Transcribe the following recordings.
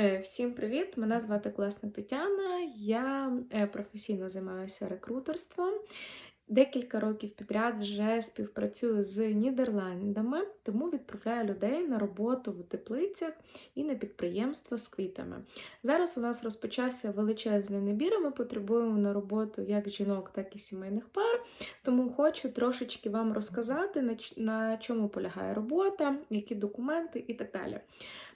Е, Всім привіт! Мене звати Класна Тетяна. Я е, професійно займаюся рекрутерством. Декілька років підряд вже співпрацюю з Нідерландами, тому відправляю людей на роботу в теплицях і на підприємства з квітами. Зараз у нас розпочався величезний набір. Ми потребуємо на роботу як жінок, так і сімейних пар. Тому хочу трошечки вам розказати, на чому полягає робота, які документи і так далі.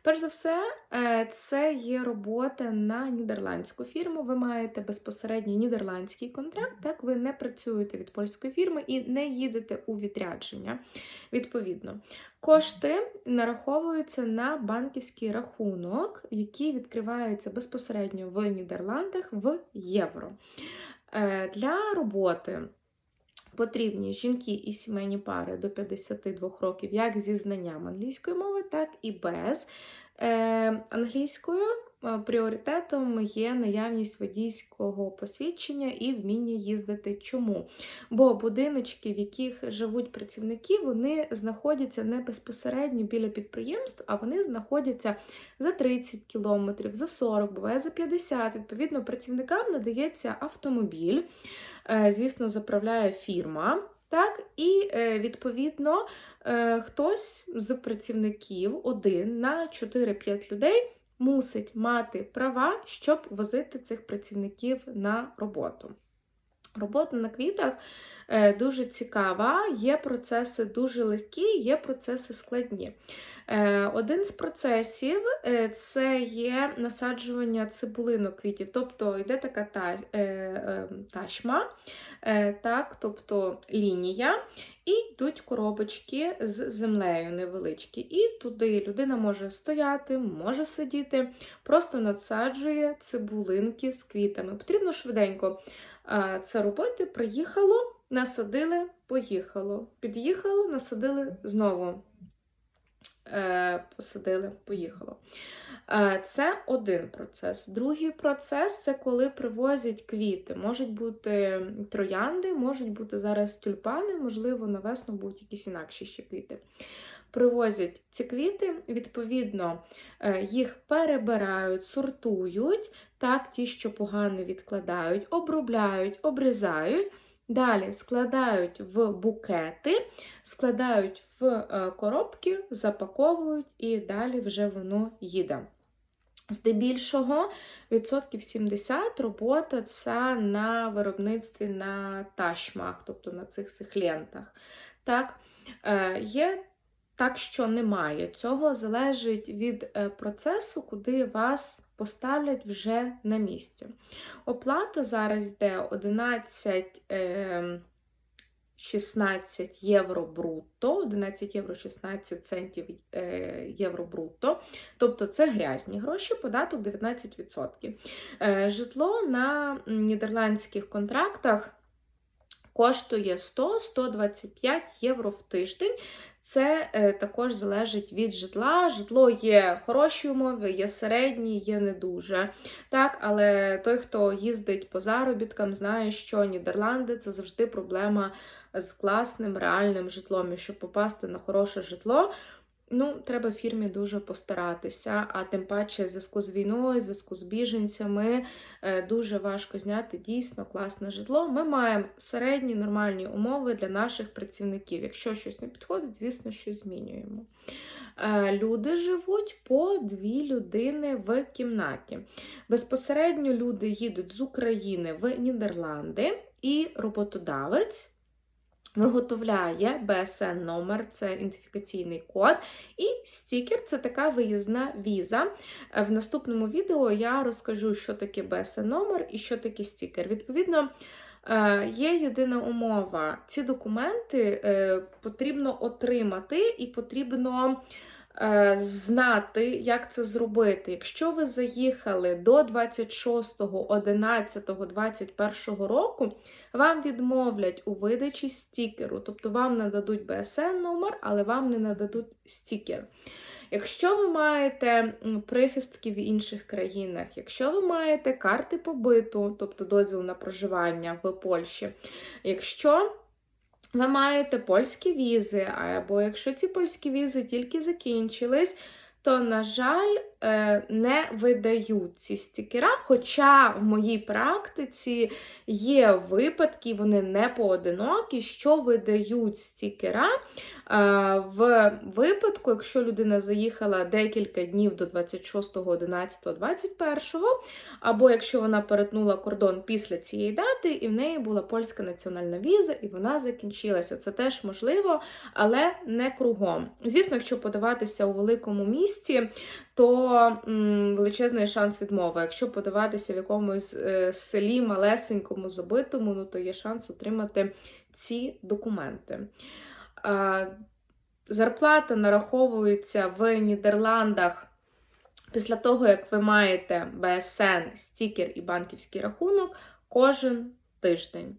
Перш за все, е, це є робота на нідерландську фірму. Ви маєте безпосередній нідерландський контракт, так ви не працюєте від польської фірми і не їдете у відрядження. Відповідно, кошти нараховуються на банківський рахунок, який відкривається безпосередньо в Нідерландах в євро. Е, Для роботи. Потрібні жінки і сімейні пари до 52 років, як зі знанням англійської мови, так і без. Е, англійською пріоритетом є наявність водійського посвідчення і вміння їздити. Чому? Бо будиночки, в яких живуть працівники, вони знаходяться не безпосередньо біля підприємств, а вони знаходяться за 30 кілометрів, за 40, буває за 50. Відповідно, працівникам надається автомобіль. Е, звісно, заправляє фірма. Так, і е, відповідно е, хтось з працівників один на 4-5 людей мусить мати права, щоб возити цих працівників на роботу. Робота на квітах е, дуже цікава, є процеси дуже легкі, є процеси складні. Е, Один з процесів е, це є насаджування цибулинок квітів, тобто йде така та, ташма, так, тобто лінія, і йдуть коробочки з землею невеличкі. І туди людина може стояти, може сидіти, просто надсаджує цибулинки з квітами. Потрібно швиденько це робити. Приїхало, насадили, поїхало. Під'їхало, насадили знову. Е, Посадили, поїхало. Е, Це один процес. Другий процес це коли привозять квіти. Можуть бути троянди, можуть бути зараз тюльпани, можливо, на весну будуть якісь інакші ще квіти. Привозять ці квіти, відповідно, е, їх перебирають, сортують, так, ті, що погано відкладають, обробляють, обрізають. Далі складають в букети, складають в е, коробки, запаковують і далі вже воно їде. Здебільшого, відсотків 70 робота це на виробництві на ташмах, тобто на цих цих лентах. Так, е, є так, що немає. Цього залежить від е, процесу, куди вас поставлять вже на місці. Оплата зараз йде 11. Е, 16 євро брутто, 11 євро 16 центів е, євро брутто. Тобто це грязні гроші, податок 19%. Е, Житло на нідерландських контрактах коштує 100-125 євро в тиждень. Це е, також залежить від житла. Житло є хороші умови, є середні, є не дуже. Так, Але той, хто їздить по заробіткам, знає, що Нідерланди це завжди проблема з класним реальним житлом. І щоб попасти на хороше житло, ну, треба фірмі дуже постаратися. А тим паче, в зв'язку з війною, в зв'язку з біженцями, е, дуже важко зняти дійсно класне житло. Ми маємо середні нормальні умови для наших працівників. Якщо щось не підходить, звісно, щось змінюємо. Е, Люди живуть по дві людини в кімнаті. Безпосередньо люди їдуть з України в Нідерланди, і роботодавець виготовляє БСН номер, це ідентифікаційний код, і стікер це така виїзна віза. Е, В наступному відео я розкажу, що таке БСН номер і що таке стікер. Відповідно, е, є єдина умова: ці документи е, потрібно отримати і потрібно. Е, Знати, як це зробити. Якщо ви заїхали до 26.11.21 року, вам відмовлять у видачі стікеру, тобто вам нададуть BSN номер, але вам не нададуть стікер. Якщо ви маєте прихистки в інших країнах, якщо ви маєте карти побиту, тобто дозвіл на проживання в Польщі, якщо ви маєте польські візи, або якщо ці польські візи тільки закінчились, то, на жаль, не видають ці стікера. Хоча в моїй практиці є випадки, вони не поодинокі, що видають стікера е, в випадку, якщо людина заїхала декілька днів до 26.11.21, або якщо вона перетнула кордон після цієї дати, і в неї була польська національна віза, і вона закінчилася. Це теж можливо, але не кругом. Звісно, якщо подаватися у великому місті, то м, величезний шанс відмови. Якщо подаватися в якомусь е, селі малесенькому, забитому, ну то є шанс отримати ці документи. Зарплата нараховується в Нідерландах після того, як ви маєте БСН, стікер і банківський рахунок кожен тиждень.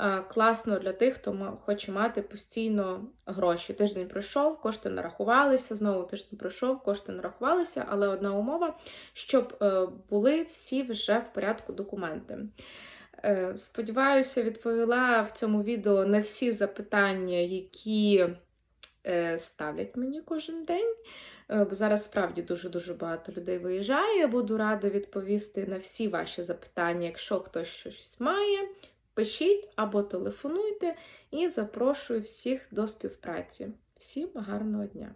Е, Класно для тих, хто хоче мати постійно гроші. Тиждень пройшов, кошти нарахувалися, знову тиждень пройшов, кошти нарахувалися, але одна умова, щоб е, були всі вже в порядку документи. Е, Сподіваюся, відповіла в цьому відео на всі запитання, які ставлять мені кожен день. Бо зараз справді дуже-дуже багато людей виїжджає. Буду рада відповісти на всі ваші запитання. Якщо хтось щось має, пишіть або телефонуйте і запрошую всіх до співпраці. Всім гарного дня!